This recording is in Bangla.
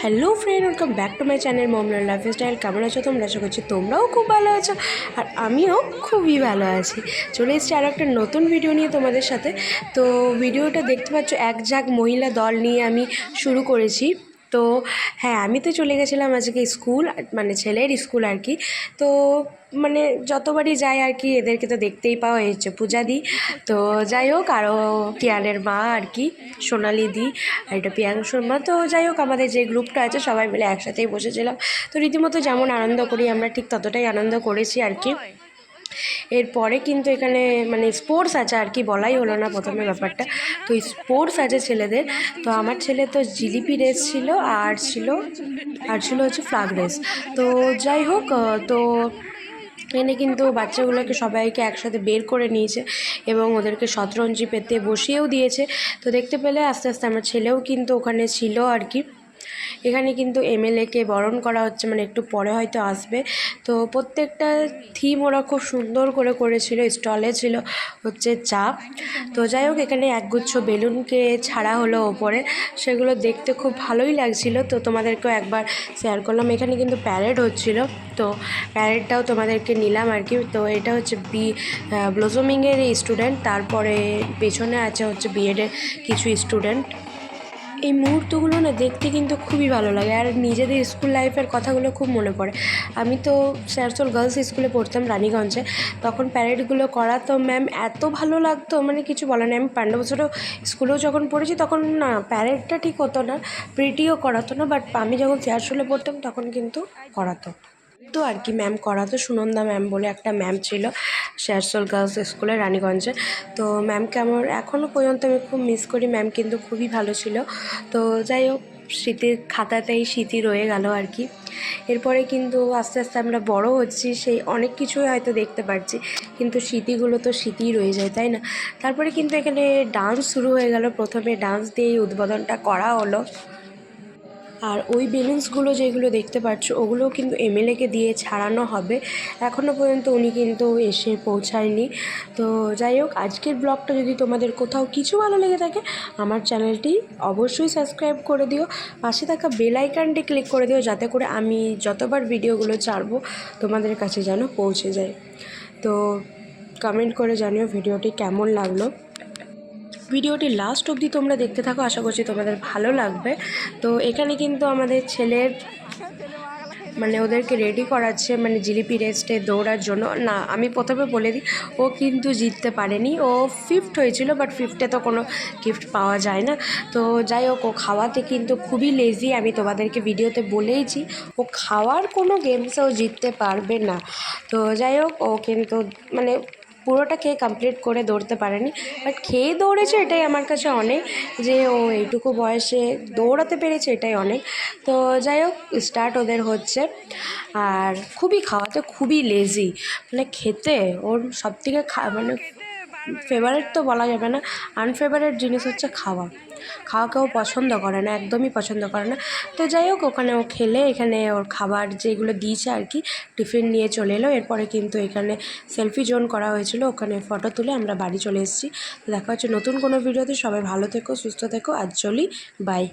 Hello friend welcome back to my channel মমলার lifestyle কেমন আছো তোমরা? আশা করছি তোমরাও খুব ভালো আছো। আর আমিও খুবই ভালো আছি। চলে এসেছি আরও একটা নতুন ভিডিও নিয়ে তোমাদের সাথে। তো ভিডিওটা দেখতে পাচ্ছ, এক ঝাঁক মহিলা দল নিয়ে আমি শুরু করেছি। তো হ্যাঁ আমি তো চলে গেছিলাম আজকে স্কুল মানে ছেলের স্কুল আর কি। তো মানে যতবারই যাই আর কি, এদেরকে তো দেখতেই পাওয়া হয়েছে পূজা দি তো যাই হোক আরও কিয়ানের মা আর কি, সোনালি দি আর এটা পিয়াংশুর মা। তো যাই হোক, আমাদের যে গ্রুপটা আছে, সবাই মিলে একসাথেই বসেছিলাম। তো রীতিমতো যেমন আনন্দ করি, আমরা ঠিক ততটাই আনন্দ করেছি আর কি। এরপরে কিন্তু এখানে মানে স্পোর্টস আছে আর কি, বলাই হলো না প্রথমে ব্যাপারটা। তো স্পোর্টস আছে ছেলেদের। তো আমার ছেলে তো জিলিপি রেস ছিল, আর ছিল আর ছিল হচ্ছে ফ্লাগ রেস তো যাই হোক তো এনে কিন্তু বাচ্চাগুলোকে সবাইকে একসাথে বের করে নিয়েছে এবং ওদেরকে শতরঞ্জি পেতে বসিয়েও দিয়েছে। তো দেখতে পেলে আস্তে আস্তে আমার ছেলেও কিন্তু ওখানে ছিল আর কি। এখানে কিন্তু এমএলএকে বরণ করা হচ্ছে মানে একটু পরে হয়তো আসবে। তো প্রত্যেকটা থিম ওরা খুব সুন্দর করে করেছিল স্টলে ছিল হচ্ছে চা। তো যাই হোক, এখানে একগুচ্ছ বেলুনকে ছাড়া হলো ওপরে। সেগুলো দেখতে খুব ভালোই লাগছিল। তো তোমাদেরকেও একবার শেয়ার করলাম। এখানে কিন্তু প্যারেড হচ্ছিল। তো প্যারেডটাও তোমাদেরকে নিলাম আর কি। তো এটা হচ্ছে বি ব্লসমিংয়ের স্টুডেন্ট তারপরে পেছনে আছে হচ্ছে বিএডের কিছু স্টুডেন্ট এই মুহূর্তগুলো না দেখতে কিন্তু খুবই ভালো লাগে আর নিজেদের স্কুল লাইফের কথাগুলো খুব মনে পড়ে। আমি তো স্যারসোল গার্লস স্কুলে পড়তাম রানীগঞ্জে। তখন প্যারেডগুলো করাতো ম্যাম এত ভালো লাগতো মানে কিছু বলার নেই। আমি পাণ্ডব বছরও স্কুলেও যখন পড়েছি তখন না প্যারেডটা ঠিক হতো না প্রিটিও করাতো না বাট আমি যখন স্যারসোলে পড়তাম তখন কিন্তু করাতো। তো আর কি ম্যাম করাতো সুনন্দা ম্যাম বলে একটা ম্যাম ছিল শেরসোল গার্লস স্কুলে রানীগঞ্জে। তো ম্যামকে আমার এখনও পর্যন্ত আমি খুব মিস করি ম্যাম কিন্তু খুবই ভালো ছিল। তো যাই হোক, স্মৃতির খাতাতেই স্মৃতি রয়ে গেল আর কি। এরপরে কিন্তু আস্তে আস্তে আমরা বড় হচ্ছি, সেই অনেক কিছুই হয়তো দেখতে পাচ্ছি কিন্তু স্মৃতিগুলো তো স্মৃতিই রয়ে যায়, তাই না? তারপরে কিন্তু এখানে ডান্স শুরু হয়ে গেল, প্রথমে ডান্স দিয়েই উদ্বোধনটা করা হলো। আর ওই বেলুন্সগুলো যেগুলো দেখতে পাচ্ছ, ওগুলোও কিন্তু এমএলএকে দিয়ে ছাড়ানো হবে। এখনও পর্যন্ত উনি কিন্তু এসে পৌঁছায়নি। তো যাই হোক, আজকের ব্লগটা যদি তোমাদের কোথাও কিছু ভালো লেগে থাকে, আমার চ্যানেলটি অবশ্যই সাবস্ক্রাইব করে দিও। পাশে থাকা বেল ক্লিক করে দিও, যাতে করে আমি যতবার ভিডিওগুলো ছাড়বো, তোমাদের কাছে যেন পৌঁছে যায়। তো কমেন্ট করে জানিও ভিডিওটি কেমন লাগল। ভিডিওটি লাস্ট অবধি তোমরা দেখতে থাকো, আশা করছি তোমাদের ভালো লাগবে। তো এখানে কিন্তু আমাদের ছেলের মানে ওদেরকে রেডি করাচ্ছে মানে জিলিপি রেস্টে দৌড়ার জন্য। না, আমি প্রথমে বলে দিই, ও কিন্তু জিততে পারেনি। ও ফিফথ হয়েছিল বাট ফিফথে তো কোনো গিফট পাওয়া যায় না। তো যাই হোক, ও খাওয়াতে কিন্তু খুবই লেজি আমি তোমাদেরকে ভিডিওতে বলেইছি। ও খাওয়ার কোনো গেমসেও জিততে পারবে না। তো যাই হোক, ও কিন্তু মানে পুরোটা খেয়ে কমপ্লিট করে দৌড়তে পারেনি। বাট খেয়ে দৌড়েছে এটাই আমার কাছে অনেক, যে ও এইটুকু বয়সে দৌড়াতে পেরেছে এটাই অনেক। তো যাই হোক স্টার্ট ওদের হচ্ছে। আর খুবই খাওয়াতে খুবই লেজি মানে খেতে ওর সবথেকে খা মানে ফেভারিট তো বলা যাবে না। আনফেভারেট জিনিস হচ্ছে খাওয়া। খাওয়া কেউ পছন্দ করে না, একদমই পছন্দ করে না। তো যাই হোক, ওখানে ও খেলে, এখানে ওর খাবার যেগুলো দিয়েছে আর কি, টিফিন নিয়ে চলে এলো। এরপরে কিন্তু এখানে সেলফি জোন করা হয়েছিল। ওখানে ফটো তুলে আমরা বাড়ি চলে এসেছি। দেখা হচ্ছে নতুন কোনো ভিডিওতে সবাই ভালো থেকো, সুস্থ থেকো, আজ চলি বাই